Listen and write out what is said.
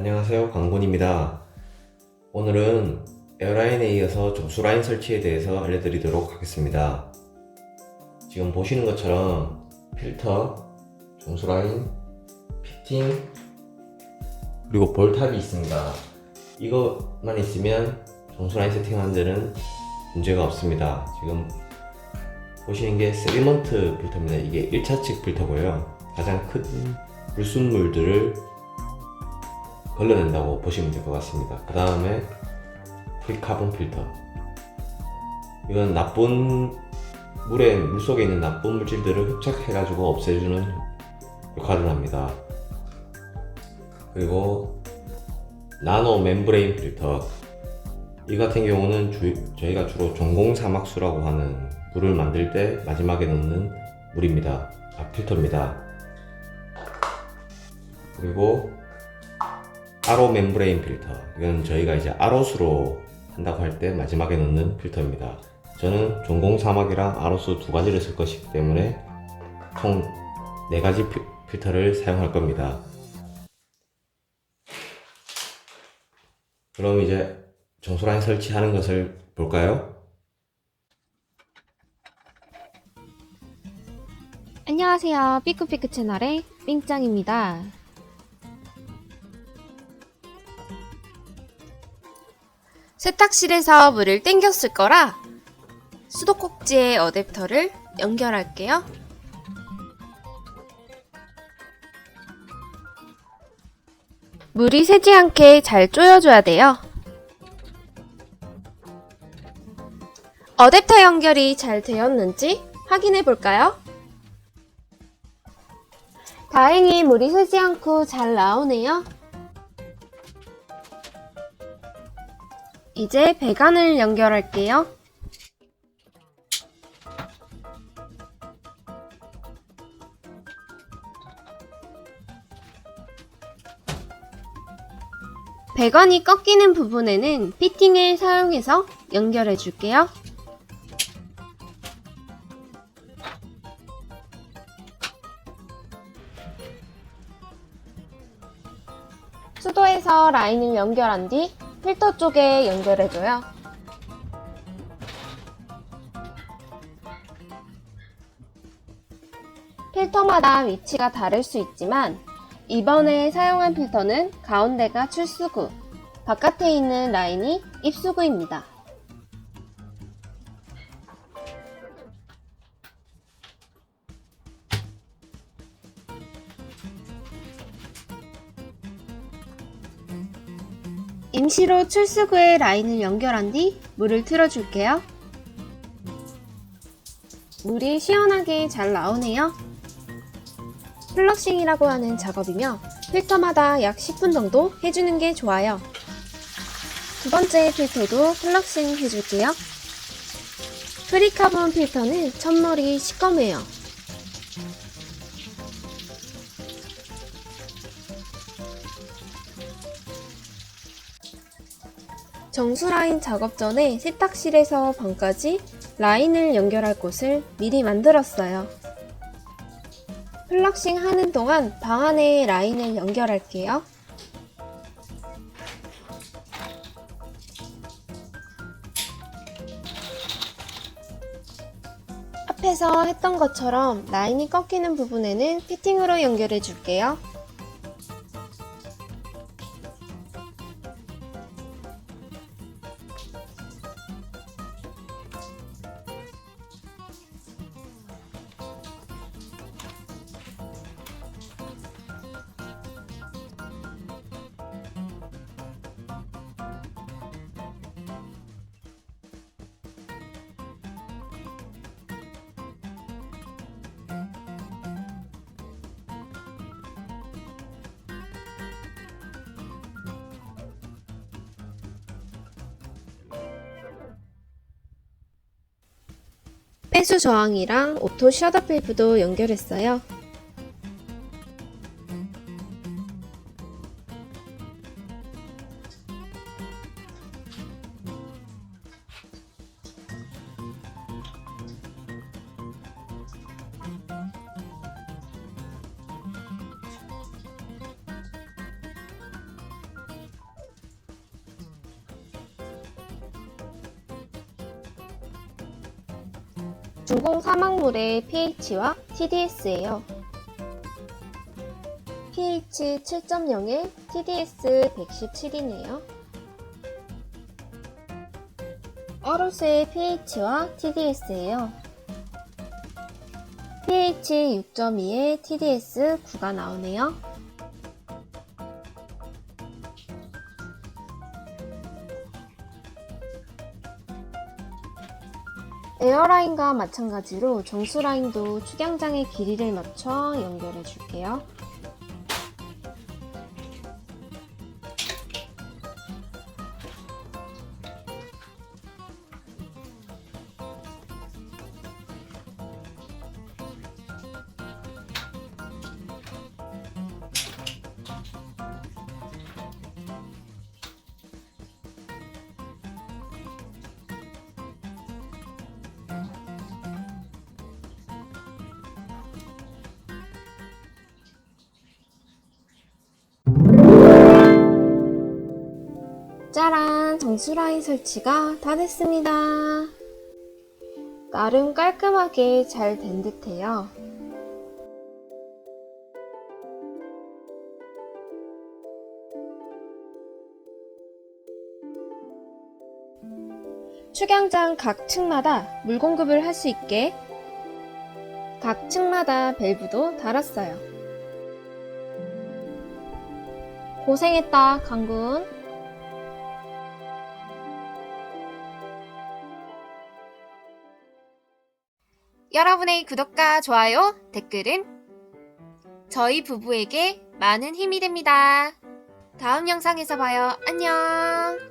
안녕하세요. 광곤입니다. 오늘은 에어라인에 이어서 정수라인 설치에 대해서 알려드리도록 하겠습니다. 지금 보시는 것처럼 필터, 정수라인, 피팅 그리고 볼탑이 있습니다. 이것만 있으면 정수라인 세팅하는 데는 문제가 없습니다. 지금 보시는 게 세리먼트 필터입니다. 이게 1차측 필터고요. 가장 큰 불순물들을 걸러낸다고 보시면 될 것 같습니다. 그 다음에 프리카본 필터. 이건 나쁜 물에 물 속에 있는 나쁜 물질들을 흡착해가지고 없애주는 역할을 합니다. 그리고 나노 멤브레인 필터. 이 같은 경우는 주- 저희가 주로 전공 사막수라고 하는 물을 만들 때 마지막에 넣는 물입니다. 아, 필터입니다. 그리고 아로 멤브레인 필터 이건 저희가 이제 아로스로 한다고 할 때 마지막에 넣는 필터입니다 저는 전공 사막이랑 아로스 두 가지를 쓸 것이기 때문에 총 네 가지 피- 필터를 사용할 겁니다 그럼 이제 정수라인 설치하는 것을 볼까요? 안녕하세요. 삐꾸삐꾸 채널의 삥짱입니다. 세탁실에서 물을 땡겼을 거라 수도꼭지에 어댑터를 연결할게요. 물이 새지 않게 잘 조여줘야 돼요. 어댑터 연결이 잘 되었는지 확인해 볼까요? 다행히 물이 새지 않고 잘 나오네요. 이제 배관을 연결할게요. 배관이 꺾이는 부분에는 피팅을 사용해서 연결해 줄게요. 수도에서 라인을 연결한 뒤 필터 쪽에 연결해줘요. 필터마다 위치가 다를 수 있지만 이번에 사용한 필터는 가운데가 출수구, 바깥에 있는 라인이 입수구입니다. 임시로 출수구에 라인을 연결한 뒤 물을 틀어줄게요. 물이 시원하게 잘 나오네요. 플러싱이라고 하는 작업이며 필터마다 약 10분 정도 해주는 게 좋아요. 두 번째 필터도 플러싱 해줄게요. 프리카본 필터는 첫물이 시꺼매요. 정수 라인 작업 전에 세탁실에서 방까지 라인을 연결할 곳을 미리 만들었어요. 플럭싱 하는 동안 방 안에 라인을 연결할게요. 앞에서 했던 것처럼 라인이 꺾이는 부분에는 피팅으로 연결해 줄게요. 빼수 저항이랑 오토 셔터 밸브도 연결했어요. 중공 사막물의 pH와 TDS예요. pH 7.0에 TDS 117이네요. 어로스의 pH와 TDS예요. pH 6.2에 TDS 9가 나오네요. 에어라인과 마찬가지로 정수라인도 축양장의 길이를 맞춰 연결해 줄게요. 짜란! 정수라인 설치가 다 됐습니다. 나름 깔끔하게 잘 된 듯해요. 축양장 각 층마다 물 공급을 할 수 있게 각 층마다 밸브도 달았어요. 고생했다, 강군. 여러분의 구독과 좋아요, 댓글은 저희 부부에게 많은 힘이 됩니다. 다음 영상에서 봐요. 안녕!